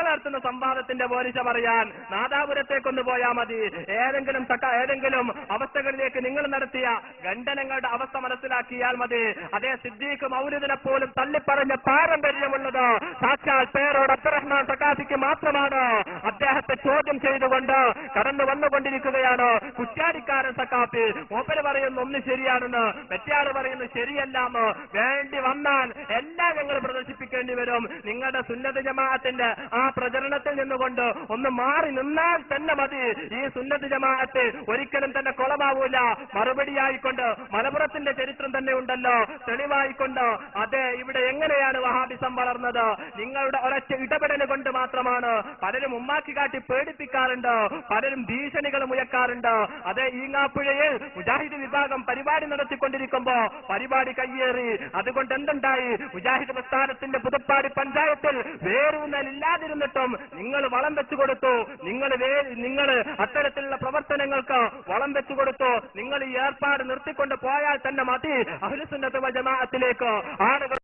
നിങ്ങൾ നടത്തുന്ന സംവാദത്തിന്റെ പോലീസ പറയാൻ നാദാപുരത്തേക്കൊന്ന് പോയാൽ മതി. ഏതെങ്കിലും തട്ട ഏതെങ്കിലും അവസ്ഥകളിലേക്ക് നിങ്ങൾ നടത്തിയ ഖണ്ഡനങ്ങളുടെ അവസ്ഥ മനസ്സിലാക്കിയാൽ മതി. അതേ സിദ്ദീഖ് മൗലിദിനെ പോലും തള്ളിപ്പറഞ്ഞ പാരമ്പര്യമുള്ളത് സാക്ഷാൽ പേരോട് അബ്ദുറഹ്മാൻ പ്രകാശിക്ക് മാത്രമാണ്. അദ്ദേഹത്തെ ചോദ്യം ചെയ്തുകൊണ്ട് കടന്നു വന്നുകൊണ്ടിരിക്കുകയാണ്. കുറ്റാടിക്കാരൻ സക്കാപ്പി മൂപ്പര് പറയുന്ന ഒന്ന് ശരിയാണെന്ന് മറ്റേയാൾ പറയുന്നു ശരിയല്ലാന്ന് വേണ്ടി വന്നാൽ എല്ലാം ഞങ്ങൾ പ്രദർശിപ്പിക്കേണ്ടി വരും. നിങ്ങളുടെ സുന്നത ജമാഅത്തിന്റെ ആ പ്രചരണത്തിൽ നിന്നുകൊണ്ട് ഒന്ന് മാറി നിന്നാൽ തന്നെ മതി. ഈ സുന്നത്ത് ജമാഅത്ത് ഒരിക്കലും തന്നെ കൊളമാവൂല. മറുപടിയായിക്കൊണ്ട് മലപ്പുറത്തിന്റെ ചരിത്രം തന്നെ ഉണ്ടല്ലോ. തെളിവായിക്കൊണ്ട് അതെ ഇവിടെ എങ്ങനെയാണ് വഹാബിസം വളർന്നത്? നിങ്ങളുടെ ഒരൊറ്റ ഇടപെടൽ കൊണ്ട് മാത്രമാണ്. പലരും ഉമ്മാക്കി കാട്ടി പേടിപ്പിക്കാറുണ്ട്. പലരും ഭീഷണികൾ മുയക്കാറുണ്ട് അതെ ഈങ്ങാപ്പുഴയിൽ മുജാഹിദ് വിഭാഗം പരിപാടി നടത്തിക്കൊണ്ടിരിക്കുമ്പോ പരിപാടി കയ്യേറി. അതുകൊണ്ട് എന്തുണ്ടായി? മുജാഹിദ് പ്രസ്ഥാനത്തിന്റെ പുതുപ്പാടി പഞ്ചായത്തിൽ വേരൂന്നലില്ലാതിരുന്നിട്ടും നിങ്ങൾ വളം വെച്ചു കൊടുത്തു. നിങ്ങൾ നിങ്ങൾ അത്തരത്തിലുള്ള പ്രവർത്തനങ്ങൾക്ക് വളം വെച്ചു കൊടുത്തു. നിങ്ങൾ ഈ ഏർപ്പാട് നിർത്തിക്കൊണ്ട് പോയാൽ തന്നെ മതി. അഹ്ലുസുന്നത്ത് വ ജമാഅത്തിലേക്ക് ആളുകൾ